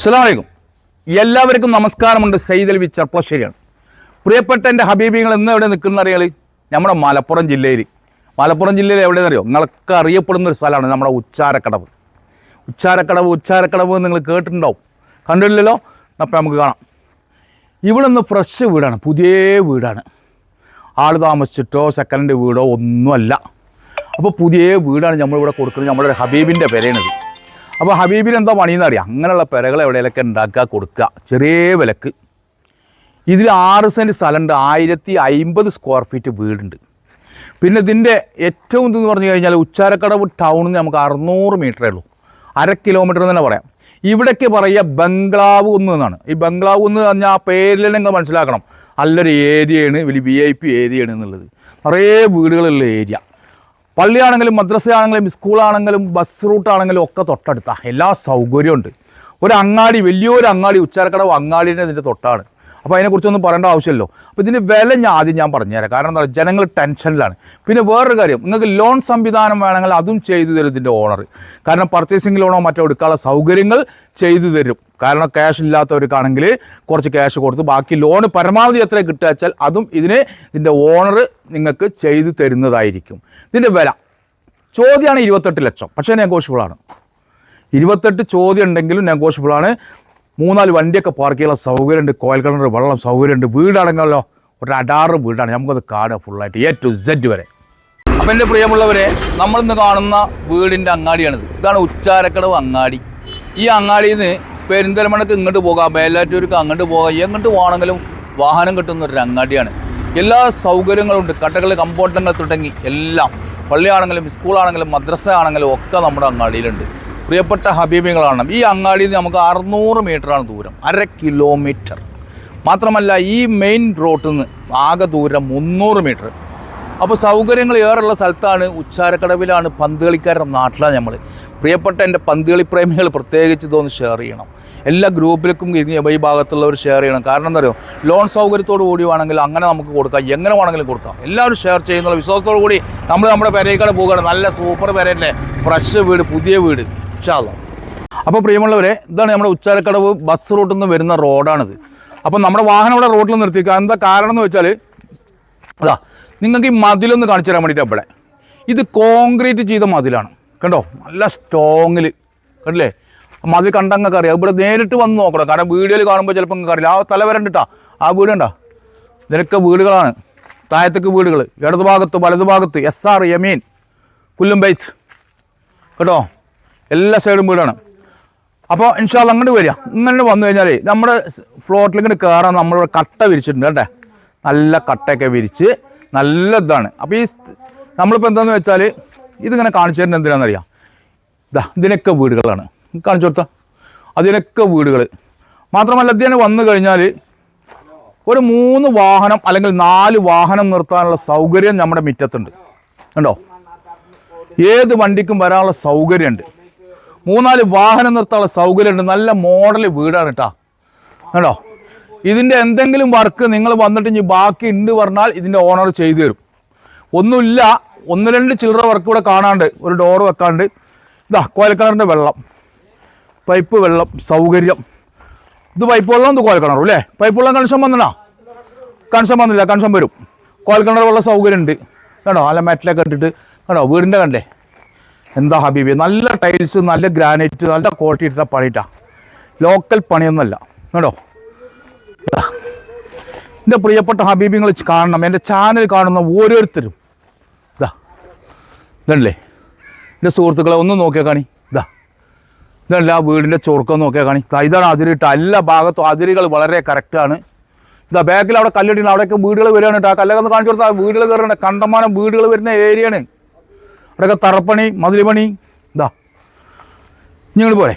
അസ്സലാമലൈക്കും. എല്ലാവർക്കും നമസ്കാരമുണ്ട്. സൈദൽ വി ചെർപ്പശ്ശേരിയാണ് പ്രിയപ്പെട്ട എന്റെ ഹബീബിങ്ങൾ ഇന്ന് എവിടെ നിൽക്കുന്ന അറിയാൽ നമ്മുടെ മലപ്പുറം ജില്ലയിൽ മലപ്പുറം ജില്ലയിൽ എവിടെയെന്ന് അറിയോ നിങ്ങൾക്ക് അറിയപ്പെടുന്ന ഒരു സ്ഥലമാണ് നമ്മുടെ ഉച്ചാരക്കടവ്. ഉച്ചാരക്കടവ് ഉച്ചാരക്കടവ് നിങ്ങൾ കേട്ടിട്ടുണ്ടാവും. കണ്ടിട്ടില്ലല്ലോ? അപ്പം നമുക്ക് കാണാം. ഇവിടെ നിന്ന് ഫ്രഷ് വീടാണ്. പുതിയ വീടാണ്. ആൾ താമസിച്ചിട്ടോ സെക്കൻഡ് വീടോ ഒന്നുമല്ല. അപ്പോൾ പുതിയ വീടാണ് നമ്മളിവിടെ കൊടുക്കുന്നത്. നമ്മുടെ ഒരു ഹബീബിന്റെ പെരയാണിത് അപ്പോൾ ഹബീബിന് എന്താ പണിയെന്ന് അറിയാം. അങ്ങനെയുള്ള പെരകൾ എവിടെയെങ്കിലൊക്കെ ഉണ്ടാക്കുക കൊടുക്കുക. ചെറിയ വിലക്ക്. ഇതിൽ ആറ് സെന്റ് സ്ഥലമുണ്ട്. ആയിരത്തി അമ്പത് സ്ക്വയർ ഫീറ്റ് വീടുണ്ട്. പിന്നെ ഇതിന്റെ ഏറ്റവും ഇതെന്ന് പറഞ്ഞു കഴിഞ്ഞാൽ ഉച്ചാരക്കടവ് ടൗണിൽ നിന്ന് നമുക്ക് അറുന്നൂറ് മീറ്ററേ ഉള്ളൂ. അര കിലോമീറ്റർ എന്ന് തന്നെ പറയാം. ഇവിടേക്ക് പറയുക ബംഗ്ലാവ് കുന്ന് എന്നാണ്. ഈ ബംഗ്ലാവ് എന്ന് പറഞ്ഞാൽ ആ പേരിൽ നിങ്ങൾ മനസ്സിലാക്കണം. നല്ലൊരു ഏരിയയാണ് വലിയ വി ഐ പി ഏരിയയാണ് എന്നുള്ളത്. നിറയെ വീടുകളുള്ള ഏരിയ പള്ളിയാണെങ്കിലും മദ്രസയാണെങ്കിലും സ്കൂളാണെങ്കിലും ബസ് റൂട്ടാണെങ്കിലും ഒക്കെ തൊട്ടടുത്ത. എല്ലാ സൗകര്യവും ഉണ്ട്. ഒരു അങ്ങാടി വലിയൊരു അങ്ങാടി ഉച്ചാരക്കടവ് അങ്ങാടിന്റെ ഇതിന്റെ തൊട്ടാണ്. അപ്പോൾ അതിനെക്കുറിച്ചൊന്നും പറയേണ്ട ആവശ്യമല്ലോ അപ്പോൾ ഇതിന്റെ വില ഞാൻ ആദ്യം ഞാൻ പറഞ്ഞുതരാം. കാരണം എന്താ ജനങ്ങൾ ടെൻഷനിലാണ്. പിന്നെ വേറൊരു കാര്യം നിങ്ങൾക്ക് ലോൺ സംവിധാനം വേണമെങ്കിൽ അതും ചെയ്തു തരും ഇതിന്റെ ഓണർ കാരണം പർച്ചേസിംഗ് ലോണോ മറ്റോ എടുക്കാനുള്ള സൗകര്യങ്ങൾ ചെയ്തു തരും. കാരണം ക്യാഷ് ഇല്ലാത്തവർക്കാണെങ്കിൽ കുറച്ച് ക്യാഷ് കൊടുത്ത് ബാക്കി ലോൺ പരമാവധി എത്ര കിട്ടുക വെച്ചാൽ അതും ഇതിന് ഇതിന്റെ ഓണർ നിങ്ങൾക്ക് ചെയ്തു തരുന്നതായിരിക്കും. ഇതിന്റെ വില. ചോദ്യമാണ് ഇരുപത്തെട്ട് ലക്ഷം. പക്ഷേ നെഗോഷ്യബിളാണ് ഇരുപത്തെട്ട് ചോദ്യം ഉണ്ടെങ്കിലും നെഗോഷ്യബിളാണ് മൂന്നാൽ വണ്ടിയൊക്കെ പാർക്ക് ചെയ്യാനുള്ള സൗകര്യമുണ്ട്. കോയൽ കിണർ വെള്ളം സൗകര്യമുണ്ട്. വീടാണെങ്കിലോ ഒരു അടാറ് വീടാണ്. നമുക്കത് കാണുക ഫുള്ളായിട്ട് എ ടു സെഡ് വരെ. അപ്പം എന്റെ പ്രിയമുള്ളവരെ നമ്മളിന്ന് കാണുന്ന വീടിന്റെ അങ്ങാടിയാണിത്. ഇതാണ് ഉച്ചാരക്കടവ് അങ്ങാടി. ഈ അങ്ങാടിയിൽ നിന്ന് പെരിന്തൽമണക്ക് ഇങ്ങോട്ട് പോകാം. മേലാറ്റൂർക്ക് അങ്ങോട്ട് പോകാം. എങ്ങോട്ട് പോകണമെങ്കിലും വാഹനം കിട്ടുന്ന ഒരു അങ്ങാടിയാണ്. എല്ലാ സൗകര്യങ്ങളുണ്ട്. കട്ടകൾ കമ്പോട്ടങ്ങൾ തുടങ്ങി എല്ലാം. പള്ളിയാണെങ്കിലും സ്കൂളാണെങ്കിലും മദ്രസ ആണെങ്കിലും ഒക്കെ നമ്മുടെ അങ്ങാടിയിലുണ്ട്. പ്രിയപ്പെട്ട ഹബീബികളാണ്. ഈ അങ്ങാടിയിൽ നിന്ന് നമുക്ക് അറുന്നൂറ് മീറ്ററാണ് ദൂരം. അര കിലോമീറ്റർ. മാത്രമല്ല ഈ മെയിൻ റോട്ടിൽ നിന്ന് ആകെ ദൂരം മുന്നൂറ് മീറ്റർ. അപ്പോൾ സൗകര്യങ്ങൾ ഏറെയുള്ള സ്ഥലത്താണ് ഉച്ചാരക്കടവിലാണ് പന്ത് കളിക്കാരുടെ നാട്ടിലാണ് നമ്മൾ പ്രിയപ്പെട്ട എന്റെ പന്ത് കളി പ്രേമികൾ പ്രത്യേകിച്ച് ഇതൊന്ന് ഷെയർ ചെയ്യണം. എല്ലാ ഗ്രൂപ്പിലേക്കും ഈ ഭാഗത്തുള്ളവർ ഷെയർ ചെയ്യണം. കാരണം എന്താ പറയുക ലോൺ സൗകര്യത്തോട് കൂടി വേണമെങ്കിൽ അങ്ങനെ നമുക്ക് കൊടുക്കാം. എങ്ങനെ വേണമെങ്കിലും കൊടുക്കാം. എല്ലാവരും ഷെയർ ചെയ്യുന്നുള്ള വിശ്വാസത്തോടു കൂടി നമ്മൾ നമ്മുടെ പെരയിൽക്കാട് പോവുകയാണ്. നല്ല സൂപ്പർ പെരയല്ലേ ഫ്രഷ് വീട് പുതിയ വീട്. ഇൻഷാല്ലാ അപ്പോൾ പ്രിയമുള്ളവരെ ഇതാണ് നമ്മുടെ ഉച്ചാരക്കടവ് ബസ് റൂട്ടിൽ നിന്ന് വരുന്ന റോഡാണിത്. അപ്പോൾ നമ്മുടെ വാഹനം ഇവിടെ റോഡിൽ നിർത്തിക്കുക എന്താ കാരണം എന്ന് വെച്ചാൽ അതാ നിങ്ങൾക്ക് ഈ മതിലൊന്ന് കാണിച്ചു തരാൻ വേണ്ടിയിട്ട് അവിടെ ഇത് കോൺക്രീറ്റ് ചെയ്ത മതിലാണ്. കണ്ടോ? നല്ല സ്ട്രോങ്ങിൽ കണ്ടില്ലേ? മതിൽ കണ്ടങ്ങൾക്ക് അറിയാം. ഇവിടെ നേരിട്ട് വന്ന് നോക്കണം. കാരണം വീഡിയോയിൽ കാണുമ്പോൾ ചിലപ്പോൾ നിങ്ങൾക്ക് അറിയില്ല ആ തല വരണ്ടിട്ടാ ആ വീട് ഇതിനൊക്കെ വീടുകളാണ്. താഴത്തേക്ക് വീടുകൾ ഇടതു ഭാഗത്ത് വലതു ഭാഗത്ത് എസ് ആർ യമീൻ കുല്ലുംബൈത്ത് കേട്ടോ? എല്ലാ സൈഡും വീടാണ്. അപ്പോൾ ഇൻഷാല്ല അങ്ങോട്ട് വരിക. ഇങ്ങനെ വന്നു കഴിഞ്ഞാൽ നമ്മുടെ ഫ്ലോട്ടിലിങ്ങനെ കയറാൻ നമ്മളിവിടെ കട്ട വിരിച്ചിട്ടുണ്ട്. കേട്ടെ നല്ല കട്ടയൊക്കെ വിരിച്ച് നല്ല ഇതാണ്. അപ്പോൾ ഈ നമ്മളിപ്പോൾ എന്താണെന്ന് വെച്ചാൽ ഇതിങ്ങനെ കാണിച്ചു തരുന്നത് എന്തിനാണെന്നറിയാം ഇതാ ഇതിനൊക്കെ വീടുകളാണ്. കാണിച്ചു കൊടുത്ത. അതിനൊക്കെ വീടുകൾ മാത്രമല്ല അദ്ദേഹം വന്നു കഴിഞ്ഞാൽ ഒരു മൂന്ന് വാഹനം അല്ലെങ്കിൽ നാല് വാഹനം നിർത്താനുള്ള സൗകര്യം നമ്മുടെ മുറ്റത്തുണ്ട്. കണ്ടോ? ഏത് വണ്ടിക്കും വരാനുള്ള സൗകര്യമുണ്ട്. മൂന്നാൽ വാഹനം നിർത്താനുള്ള സൗകര്യമുണ്ട്. നല്ല മോഡൽ വീടാണ് കേട്ടോ കണ്ടോ? ഇതിന്റെ എന്തെങ്കിലും വർക്ക് നിങ്ങൾ വന്നിട്ട് ഇനി ബാക്കി ഉണ്ട് പറഞ്ഞാൽ ഇതിന്റെ ഓണർ ചെയ്തു തരും. ഒന്നുമില്ല ഒന്ന് രണ്ട് ചില്ലറ വർക്ക് ഇവിടെ കാണാണ്ട് ഒരു ഡോറ് വെക്കാണ്ട്. ഇതാ കോയൽക്കിണറിന്റെ വെള്ളം. പൈപ്പ് വെള്ളം സൗകര്യം. ഇത് പൈപ്പ് വെള്ളം ഇത് കോയൽക്കിണറും അല്ലേ? പൈപ്പ് വെള്ളം കൺഷൻ വന്നണോ? കൺഷൻ വന്നില്ല കൺഷൻ വരും. കോൽക്കിണർ വെള്ളം സൗകര്യം ഉണ്ട് കേട്ടോ നല്ല മെറ്റലൊക്കെ ഇട്ടിട്ട്. കേട്ടോ വീടിന്റെ കണ്ടേ? എന്താ ഹബീബി? നല്ല ടൈൽസ് നല്ല ഗ്രാനൈറ്റ് നല്ല ക്വാളിറ്റി ഇട്ട പണിയിട്ടാ. ലോക്കൽ പണിയൊന്നുമല്ല. കേട്ടോ. എന്റെ പ്രിയപ്പെട്ട ഹബീബി നിങ്ങൾ കാണണം. എന്റെ ചാനൽ കാണുന്ന ഓരോരുത്തരും. ഇതാ ഇതല്ലേ എന്റെ സുഹൃത്തുക്കളെ ഒന്ന് നോക്കിയാൽ കാണി. ഇതല്ല വീടിന്റെ ചൊറുക്കം നോക്കിയാൽ കാണി. ഇതാണ് അതിരിട്ട്. എല്ലാ ഭാഗത്തും അതിരുകൾ വളരെ കറക്റ്റാണ് ഇതാ ബാക്കിൽ അവിടെ കല്ലിട്ടുണ്ട് അവിടെയൊക്കെ വീടുകൾ വരികയാണ് കേട്ടോ. ആ കല്ലൊക്കെ കാണിച്ചു കൊടുത്താൽ വീടുകൾ കയറുന്നുണ്ട് കണ്ടമാനം വീടുകൾ വരുന്ന ഏരിയയാണ് അവിടെയൊക്കെ തറപ്പണി മതിലിപ്പണി പണി ഇതാ നിങ്ങൾ പോരെ.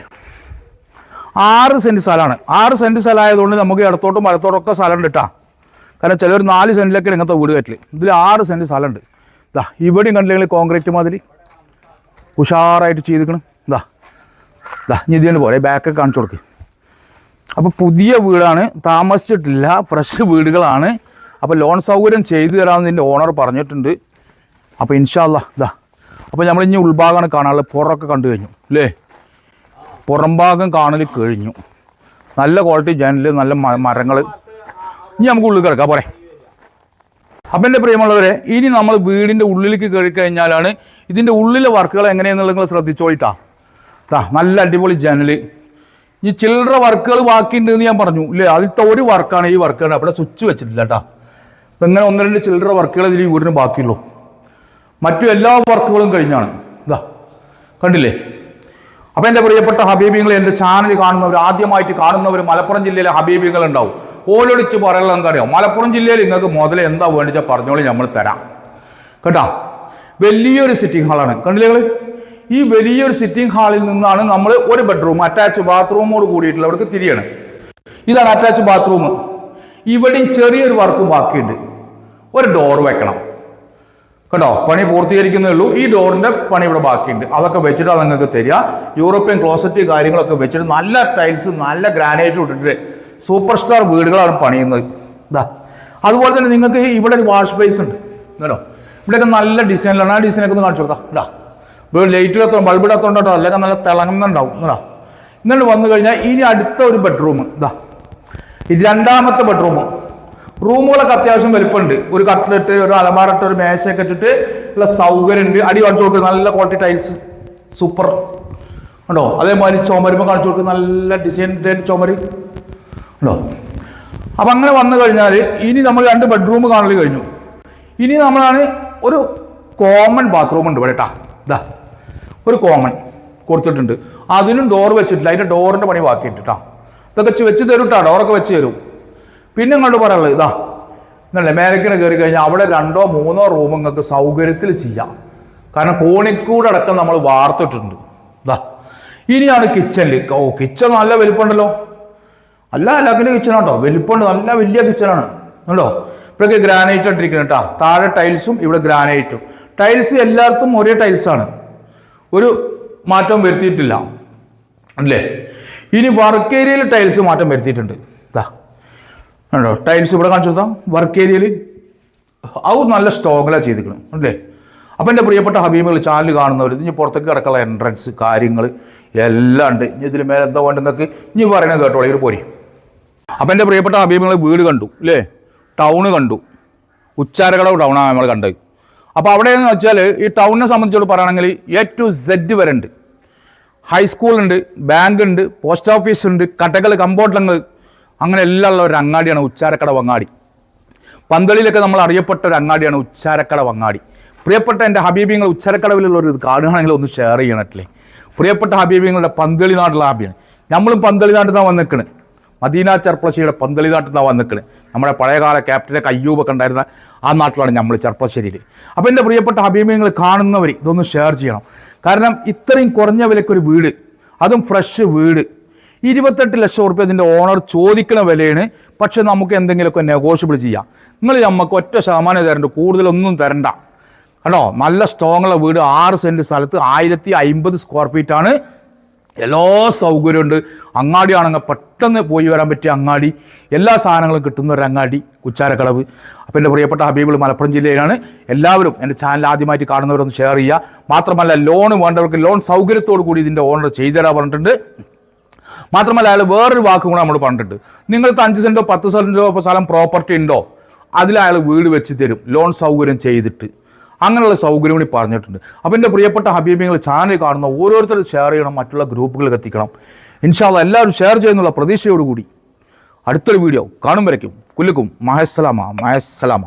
ആറ് സെന്റ് സ്ഥലമാണ്. ആറ് സെന്റ് സ്ഥലമായതുകൊണ്ട് നമുക്ക് ഇടത്തോട്ടും വലത്തോട്ടും ഒക്കെ സ്ഥലമുണ്ട് കേട്ടോ. കാരണം ചിലർ നാല് സെന്റിലൊക്കെ ഇങ്ങനത്തെ വീട് കയറ്റിൽ. ഇതിൽ ആറ് സെന്റ് സ്ഥലമുണ്ട്. ഇതാ ഇവിടെയും കണ്ടില്ലെങ്കിൽ കോൺക്രീറ്റ് മാതിരി? ഉഷാറായിട്ട് ചെയ്തിക്കണം ഇതാ ഇതാ ഇനി ഇതിന് പോരെ. ബാക്ക് കാണിച്ചു കൊടുക്ക്. അപ്പോൾ പുതിയ വീടാണ് താമസിച്ചിട്ടില്ല ഫ്രഷ് വീടുകളാണ്. അപ്പോൾ ലോൺ സൗകര്യം ചെയ്തു തരാമെന്ന് ഇതിന്റെ ഓണർ പറഞ്ഞിട്ടുണ്ട്. അപ്പോൾ ഇൻഷാല്ല ഇതാ അപ്പോൾ നമ്മൾ ഇനി ഉൾഭാഗമാണ് കാണാനുള്ളത്. പുറമൊക്കെ കണ്ടു കഴിഞ്ഞു അല്ലേ പുറംഭാഗം കാണൽ കഴിഞ്ഞു. നല്ല ക്വാളിറ്റി ജനൽ നല്ല മരങ്ങൾ ഇനി നമുക്ക് ഉള്ളിൽ കിടക്കാം പോരെ. അപ്പം എന്റെ പ്രിയമുള്ളവരെ ഇനി നമ്മൾ വീടിന്റെ ഉള്ളിലേക്ക് കയറി കഴിഞ്ഞാലാണ് ഇതിന്റെ ഉള്ളിലെ വർക്കുകൾ എങ്ങനെയാണെന്നുള്ളത് നിങ്ങൾ ശ്രദ്ധിച്ചോളിട്ടാ. ട്ടാ നല്ല അടിപൊളി ജനൽ ഈ ചില്ലറ വർക്കുകൾ ബാക്കിയുണ്ട് എന്ന് ഞാൻ പറഞ്ഞു. ഇല്ലേ അതിലത്തെ ഒരു വർക്കാണ് ഈ വർക്കാണ് അവിടെ സ്വിച്ച് വെച്ചിട്ടില്ല കേട്ടോ അപ്പം ഇങ്ങനെ ഒന്ന് രണ്ട് ചില്ലറ വർക്കുകൾ ഇതിൽ ഈ വീടിന് ബാക്കിയുള്ളൂ. മറ്റു എല്ലാ വർക്കുകളും കഴിഞ്ഞാണ്. ഇതാ കണ്ടില്ലേ? അപ്പം എന്റെ പ്രിയപ്പെട്ട ഹബീബിങ്ങൾ എന്റെ ചാനൽ കാണുന്നവർ ആദ്യമായിട്ട് കാണുന്നവർ മലപ്പുറം ജില്ലയിലെ ഹബീബികൾ ഉണ്ടാവും. ഓലോടിച്ച് പറയാനുള്ള അറിയാം മലപ്പുറം ജില്ലയിൽ നിങ്ങൾക്ക് മുതൽ എന്താ വേണ്ടിച്ചാൽ പറഞ്ഞോളി നമ്മൾ തരാം. കേട്ടോ? വലിയൊരു സിറ്റിംഗ് ഹാളാണ് കണ്ടില്ലേ ഈ വലിയൊരു സിറ്റിംഗ് ഹാളിൽ നിന്നാണ് നമ്മൾ ഒരു ബെഡ്റൂം അറ്റാച്ച് ബാത്റൂമോട് കൂടിയിട്ടുള്ള അവർക്ക് തിരിയണം. ഇതാണ് അറ്റാച്ച് ബാത്റൂം ഇവിടെയും ചെറിയൊരു വർക്ക് ബാക്കിയുണ്ട്. ഒരു ഡോർ വെക്കണം. കേട്ടോ പണി പൂർത്തീകരിക്കുന്നേ ഉള്ളൂ. ഈ ഡോറിന്റെ പണി ഇവിടെ ബാക്കിയുണ്ട്. അതൊക്കെ വെച്ചിട്ട് നിങ്ങൾക്ക് തരിക? യൂറോപ്യൻ ക്ലോസറ്റ് കാര്യങ്ങളൊക്കെ വെച്ചിട്ട് നല്ല ടൈൽസ് നല്ല ഗ്രാനൈറ്റ് ഇട്ടിട്ട് സൂപ്പർ സ്റ്റാർ വീടുകളാണ് പണിയുന്നത്. ഇതാ അതുപോലെ തന്നെ നിങ്ങൾക്ക് ഇവിടെ ഒരു വാഷ് ബേസ് ഉണ്ട്. കേട്ടോ ഇവിടെയൊക്കെ നല്ല ഡിസൈനിലാണ് ആ ഡിസൈനൊക്കെ ഒന്ന് കാണിച്ചു കൊടുത്താ. ഇതാ ഇവിടെ ബൾബ് ബൾബിടത്തോണ്ടോ അല്ലെങ്കിൽ നല്ല തിളങ്ങുന്നുണ്ടാവും. കേട്ടോ എന്നിട്ട് വന്നു കഴിഞ്ഞാൽ ഇനി അടുത്ത ഒരു ബെഡ്റൂം ഇതാ. രണ്ടാമത്തെ ബെഡ്റൂം റൂമുകളൊക്കെ അത്യാവശ്യം വലുപ്പമുണ്ട് ഒരു കട്ടിലിട്ട് ഒരു അലമാറിട്ട് ഒരു മേശയൊക്കെ ഇട്ടിട്ട് ഉള്ള സൗകര്യം ഉണ്ട് അടി കാണിച്ചു കൊടുക്കുക നല്ല ക്വാളിറ്റി ടൈൽസ് സൂപ്പർ ഉണ്ടോ? അതേമാതിരി ചുമരുമ്പോൾ കാണിച്ചു കൊടുക്കുക നല്ല ഡിസൈൻ ചുമര്. ഉണ്ടോ? അപ്പം അങ്ങനെ വന്നു കഴിഞ്ഞാൽ ഇനി നമ്മൾ രണ്ട് ബെഡ്റൂം കാണൽ കഴിഞ്ഞു. ഇനി നമ്മളാണ് ഒരു കോമൺ ബാത്റൂം ഉണ്ട് ഇവിടെ കേട്ടാ ഇതാ. ഒരു കോമൺ കൊടുത്തിട്ടുണ്ട്. അതിനും ഡോർ വെച്ചിട്ടില്ല. അതിന്റെ ഡോറിന്റെ പണി ബാക്കിയിട്ട് കേട്ടോ ഇതൊക്കെ വെച്ച് തരും കേട്ടോ ഡോറൊക്കെ വെച്ച് തരും. പിന്നെ ഇങ്ങോട്ട് പറയാനുള്ളത് ഇതാ. എന്നല്ലേ അമേരിക്കനെ കയറി കഴിഞ്ഞാൽ അവിടെ രണ്ടോ മൂന്നോ റൂം നിങ്ങൾക്ക് സൗകര്യത്തിൽ ചെയ്യാം. കാരണം കോണിക്കൂടെ അടക്കം നമ്മൾ വാർത്തിട്ടുണ്ട് ഇതാ. ഇനിയാണ് കിച്ചണിൽ ഓ കിച്ചൺ നല്ല വലിപ്പമുണ്ടല്ലോ. അല്ല അല്ലാക്കിന്റെ കിച്ചണാട്ടോ വലിപ്പമുണ്ട്. നല്ല വലിയ കിച്ചണാണ് ഉണ്ടോ ഇവിടെയൊക്കെ ഗ്രാനൈറ്റ് ഇട്ടിരിക്കുന്നത് കേട്ടോ താഴെ ടൈൽസും ഇവിടെ ഗ്രാനൈറ്റും ടൈൽസ് എല്ലാവർക്കും ഒരേ ടൈൽസാണ് ഒരു മാറ്റം വരുത്തിയിട്ടില്ല. അല്ലേ? ഇനി വർക്ക് ഏരിയയിൽ ടൈൽസ് മാറ്റം വരുത്തിയിട്ടുണ്ട്. ഇതാ ടൈൽസ് ഇവിടെ കാണിച്ചു കൊടുത്താൽ വർക്ക് ഏരിയയിൽ അത് നല്ല സ്ട്രോങ്ങിലാണ് ചെയ്തിരിക്കണം അല്ലേ? അപ്പം എന്റെ പ്രിയപ്പെട്ട ഹബീബുകൾ ചാനൽ കാണുന്നവർ ഇനി പുറത്തേക്ക് കിടക്കാനുള്ള എൻട്രൻസ് കാര്യങ്ങൾ എല്ലാം ഉണ്ട്. ഇനി ഇതിന് മേലെ എന്താ വേണ്ടെന്നൊക്കെ ഇനി പറയണത് കേട്ടോളൂ. ഇവർ പോരി. അപ്പം എന്റെ പ്രിയപ്പെട്ട ഹബീബുകൾ വീട് കണ്ടു. അല്ലേ ടൗണ് കണ്ടു. ഉച്ചാരകടവ് ടൗണാണ് നമ്മൾ കണ്ടത്. അപ്പോൾ അവിടെയെന്ന് വെച്ചാൽ ഈ ടൗണിനെ സംബന്ധിച്ചോട് പറയുകയാണെങ്കിൽ എ ടു സെഡ് വരെ ഉണ്ട്. ഹൈസ്കൂളുണ്ട് ബാങ്ക് ഉണ്ട് പോസ്റ്റ് ഓഫീസ് ഉണ്ട് കടകൾ കമ്പോട്ടങ്ങൾ അങ്ങനെ എല്ലാം ഉള്ള ഒരു അങ്ങാടിയാണ് ഉച്ചാരക്കട വങ്ങാടി. പന്തളിയിലൊക്കെ നമ്മൾ അറിയപ്പെട്ട ഒരു അങ്ങാടിയാണ് ഉച്ചാരക്കട വങ്ങാടി. പ്രിയപ്പെട്ട എന്റെ ഹബീബിങ്ങൾ ഉച്ചാരക്കടവിലുള്ള ഒരു കാണുകയാണെങ്കിൽ ഒന്ന് ഷെയർ ചെയ്യണട്ടില്ലേ പ്രിയപ്പെട്ട ഹബീബിങ്ങളുടെ പന്തളി നാട്ടിലുള്ള ഹാബിയാണ് നമ്മളും പന്തളി നാട്ടിൽ നിന്നാണ് വന്നിക്കണ്. മദീന ചെർപ്പളശ്ശേരിയുടെ പന്തളി നാട്ടിൽ നിന്നാണ് വന്നിക്കണ്. നമ്മുടെ പഴയകാല ക്യാപ്റ്റനൊക്കെ അയ്യൂബൊക്കെ ഉണ്ടായിരുന്ന ആ നാട്ടിലാണ് നമ്മൾ ചെർപ്പശ്ശേരിയിൽ അപ്പോൾ എന്റെ പ്രിയപ്പെട്ട അഭിമുഖങ്ങൾ കാണുന്നവർ ഇതൊന്ന് ഷെയർ ചെയ്യണം. കാരണം ഇത്രയും കുറഞ്ഞ വിലക്കൊരു വീട് അതും ഫ്രഷ് വീട് ഇരുപത്തെട്ട് ലക്ഷം റുപ്യ അതിന്റെ ഓണർ ചോദിക്കുന്ന വിലയാണ് പക്ഷേ നമുക്ക് എന്തെങ്കിലുമൊക്കെ നെഗോഷ്യബിൾ ചെയ്യാം. നിങ്ങൾ നമുക്ക് ഒറ്റ ശതമാനം തരണ്ട കൂടുതലൊന്നും തരണ്ട. കണ്ടോ? നല്ല സ്ട്രോങ്ങുള്ള വീട് ആറ് സെന്റ് സ്ഥലത്ത് ആയിരത്തി സ്ക്വയർ ഫീറ്റ് ആണ്. എല്ലാ സൗകര്യമുണ്ട്. അങ്ങാടിയാണെങ്കിൽ പെട്ടെന്ന് പോയി വരാൻ പറ്റിയ അങ്ങാടി. എല്ലാ സാധനങ്ങളും കിട്ടുന്ന ഒരു അങ്ങാടി കുച്ചാരക്കളവ്. അപ്പോൾ എന്റെ പ്രിയപ്പെട്ട ഹബീബിൾ മലപ്പുറം ജില്ലയിലാണ്. എല്ലാവരും എന്റെ ചാനൽ ആദ്യമായിട്ട് കാണുന്നവരൊന്ന് ഷെയർ ചെയ്യുക. മാത്രമല്ല ലോൺ വേണ്ടവർക്ക് ലോൺ സൗകര്യത്തോടു കൂടി ഇതിന്റെ ഓണർ ചെയ്തുതരാൻ പറഞ്ഞിട്ടുണ്ട്. മാത്രമല്ല അയാൾ വേറൊരു വാക്കും കൂടെ നമ്മൾ പറഞ്ഞിട്ടുണ്ട്. നിങ്ങൾക്ക് അഞ്ച് സെന്റോ പത്ത് സെന്റോ സ്ഥലം പ്രോപ്പർട്ടി ഉണ്ടോ? അതിൽ അയാൾ വീട് വെച്ച് തരും. ലോൺ സൗകര്യം ചെയ്തിട്ട്. അങ്ങനെയുള്ള സൗകര്യം കൂടി പറഞ്ഞിട്ടുണ്ട്. അപ്പോൾ എന്റെ പ്രിയപ്പെട്ട ഹബീബിങ്ങൾ ചാനൽ കാണുന്ന ഓരോരുത്തർ ഷെയർ ചെയ്യണം മറ്റുള്ള ഗ്രൂപ്പുകളിൽ എത്തിക്കണം ഇൻഷാല്ല എല്ലാവരും ഷെയർ ചെയ്യുന്നുള്ള പ്രതീക്ഷയോടുകൂടി അടുത്തൊരു വീഡിയോ കാണും വരയ്ക്കും. കുല്ലുക്കും മഹസ്സലാമ മഹസ്സലാമ.